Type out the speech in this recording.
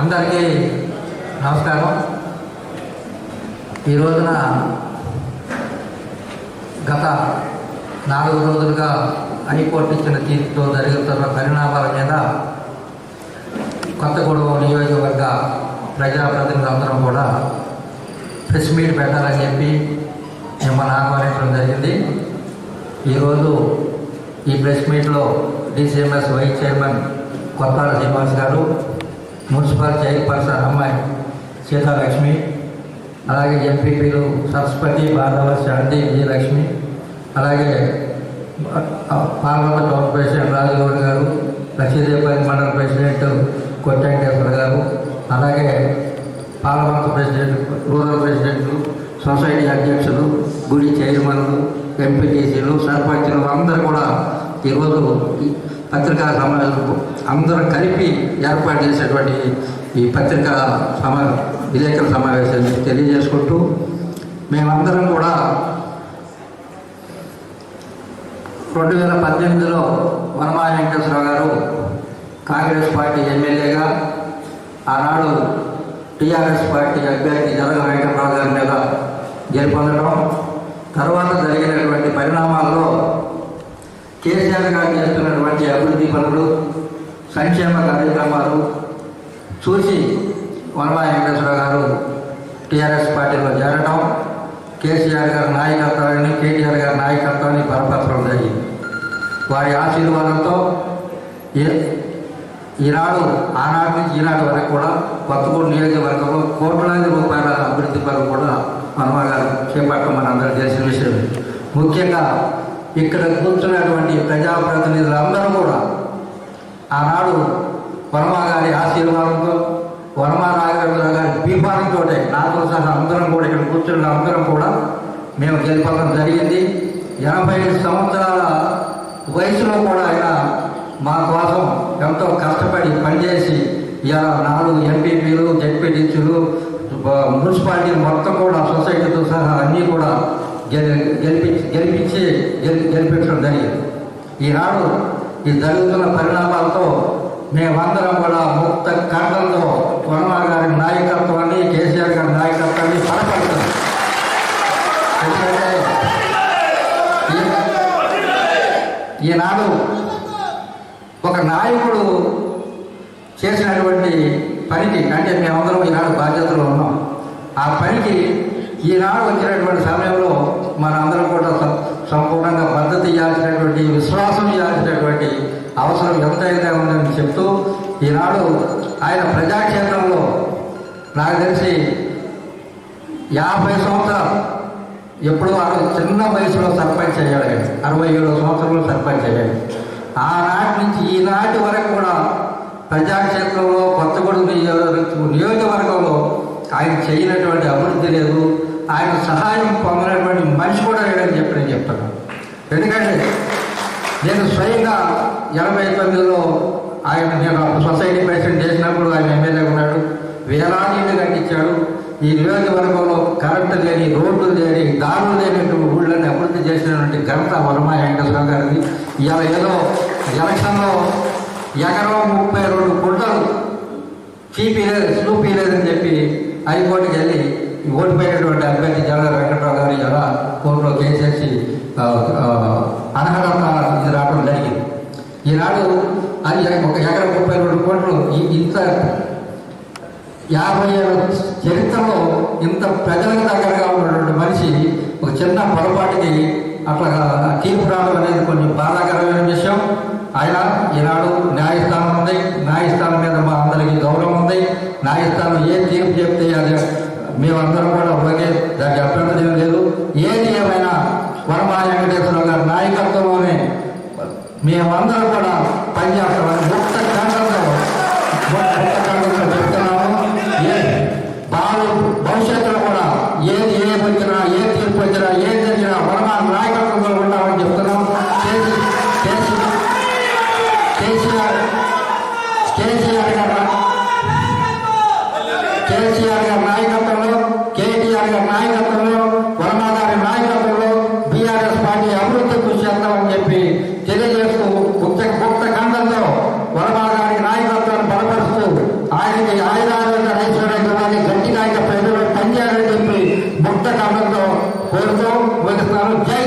అందరికీ నమస్కారం. ఈ రోజున గత నాలుగు రోజులుగా హైకోర్టు ఇచ్చిన తీర్పుతో జరుగుతున్న పరిణామాల మీద కొత్తగూడెం నియోజకవర్గ ప్రజాప్రతినిధులందరం కూడా ప్రెస్ మీట్ పెట్టాలని చెప్పి మిమ్మల్ని ఆహ్వానించడం జరిగింది. ఈరోజు ఈ ప్రెస్ మీట్లో DCMS vice chairman Kottada Srinivas garu municipal chairperson అమ్మాయి సీతాలక్ష్మి అలాగే ఎంపీపీలు సరస్వతి బాధవ శాంతి విజయలక్ష్మి అలాగే పార్లమెంట్ టౌన్ ప్రెసిడెంట్ రాజగౌడ్ గారు లక్ష్మీదేవపల్లి మండల ప్రెసిడెంట్ కొట్టంకేశ్వర గారు అలాగే పార్లమెంట్ ప్రెసిడెంట్ రూరల్ ప్రెసిడెంట్లు సొసైటీ అధ్యక్షులు గుడి చైర్మన్లు ఎంపీటీసీలు సర్పంచులు అందరూ కూడా ఈరోజు పత్రికా సమాజం అందరం కలిపి ఏర్పాటు చేసేటువంటి ఈ పత్రికా సమా విలేకరుల సమావేశాన్ని తెలియజేసుకుంటూ మేమందరం కూడా రెండు వేల పద్దెనిమిదిలో వనమాయ వెంకటేశ్వరరావు గారు కాంగ్రెస్ పార్టీ ఎమ్మెల్యేగా ఆనాడు టీఆర్ఎస్ పార్టీ అభ్యర్థి జరగ వెంకటరావు గారి మీద గెలుపొందడం తర్వాత జరిగినటువంటి పరిణామాలు కేసీఆర్ గారు చేస్తున్నటువంటి అభివృద్ధి పనులు సంక్షేమ కార్యక్రమాలు చూసి వనమా వెంకటేశ్వర గారు టీఆర్ఎస్ పార్టీలో చేరడం కేసీఆర్ గారి నాయకత్వాన్ని కేటీఆర్ గారి నాయకత్వాన్ని బలపత్రం జరిగింది. వారి ఆశీర్వాదంతో ఏ ఈనాడు ఆనాటి నుంచి ఈనాటి వరకు కూడా కొత్తగూడు నియోజకవర్గంలో కోట్లాది రూపాయల అభివృద్ధి పనులు కూడా మనమ గారు చేపట్టడం మనందరూ తెలిసిన విషయం. ముఖ్యంగా ఇక్కడ కూర్చున్నటువంటి ప్రజాప్రతినిధులందరూ కూడా ఆనాడు వర్మ గారి ఆశీర్వాదంతో వర్మ నాగేంద్ర గారి బీఫారంతో నాతో సహా అందరం కూడా ఇక్కడ కూర్చున్న అందరం కూడా మేము గెలుపడం జరిగింది. ఎనభై ఐదు సంవత్సరాల వయసులో కూడా ఆయన మా కోసం ఎంతో కష్టపడి పనిచేసి ఇలా నాలుగు ఎంపీపీలు జడ్పీటీసీలు మున్సిపాలిటీ మొత్తం కూడా సొసైటీతో సహా అన్నీ కూడా గెలిపించి గెలిపించి గెలి గెలిపించడం జరిగింది. ఈనాడు ఈ జరుగుతున్న పరిణామాలతో మేమందరం కూడా ముక్త కంఠంతో వర్మ గారి నాయకత్వాన్ని కేసీఆర్ గారి నాయకత్వాన్ని బలపడుతున్నాం ఎందుకంటే ఈనాడు ఒక నాయకుడు చేసినటువంటి పనికి అంటే మేమందరం ఈనాడు బాధ్యతలో ఉన్నాం. ఆ పనికి ఈనాడు వచ్చినటువంటి సమయంలో మనందరం కూడా సం- సంపూర్ణంగా మద్దతు ఇవ్వాల్సినటువంటి విశ్వాసం ఇవ్వాల్సినటువంటి అవసరం ఎంతైనా ఉందని చెప్తూ ఈనాడు ఆయన ప్రజాక్షేత్రంలో నాకు తెలిసి యాభై సంవత్సరాలు ఎప్పుడో ఆయన చిన్న వయసులో సర్పంచ్ అయ్యాడు అరవై ఏడు సంవత్సరంలో సర్పంచ్ అయ్యాడు. ఆనాటి నుంచి ఈనాటి వరకు కూడా ప్రజాక్షేత్రంలో కొత్తగూడెం నియోజకవర్గంలో ఆయన చేయనటువంటి అభివృద్ధి లేదు. ఆయన సహాయం పొందనటువంటి మనిషి కూడా లేడని చెప్పి నేను చెప్తాను ఎందుకంటే నేను స్వయంగా ఎనభై తొమ్మిదిలో ఆయన నేను సొసైటీ ప్రెసిడెంట్ చేసినప్పుడు ఆయన ఎమ్మెల్యే ఉన్నాడు. వేలాది ఇల్లు కట్టించాడు ఈ నియోజకవర్గంలో కరెంటు లేని రోడ్లు లేని దారులు లేనటువంటి ఊళ్ళని అభివృద్ధి చేసినటువంటి ఘనత వర్మ వెంకటేశ్వర గారిది. ఇలా ఏదో ఎలక్షన్లో ఎకరం ముప్పై రెండు గుంటలు చీపీ లేదు స్లూపీ లేదని చెప్పి హైకోర్టుకి వెళ్ళి ఓడిపోయినటువంటి అభ్యర్థి జగన్ వెంకటరావు గారు ఎలా కోర్టులో కేసేసి ఆ, అనర్హత ఇది రావడం జరిగింది. ఈనాడు అది ఒక ఎకరం ముప్పై రెండు కోట్లు ఇంత యాభై ఏళ్ళ చరిత్రలో ఇంత ప్రజలకు దగ్గరగా ఉన్నటువంటి మనిషి ఒక చిన్న పొరపాటుకి అట్లా తీర్పు రావడం అనేది కొంచెం బాధాకరమైన విషయం. ఆయన ఈనాడు న్యాయస్థానం ఉంది. న్యాయస్థానం మీద మా అందరికీ గౌరవం ఉంది. న్యాయస్థానం ఏ మేమందరం కూడా ఓకే దానికి అభ్యంతరం లేదు. ఏది ఏమైనా వరమాయ వెంకటేశ్వరరావు గారి నాయకత్వంలోనే మేమందరం కూడా పనిచేస్తాం. ወርዶ ወደ ተራራው ጃይ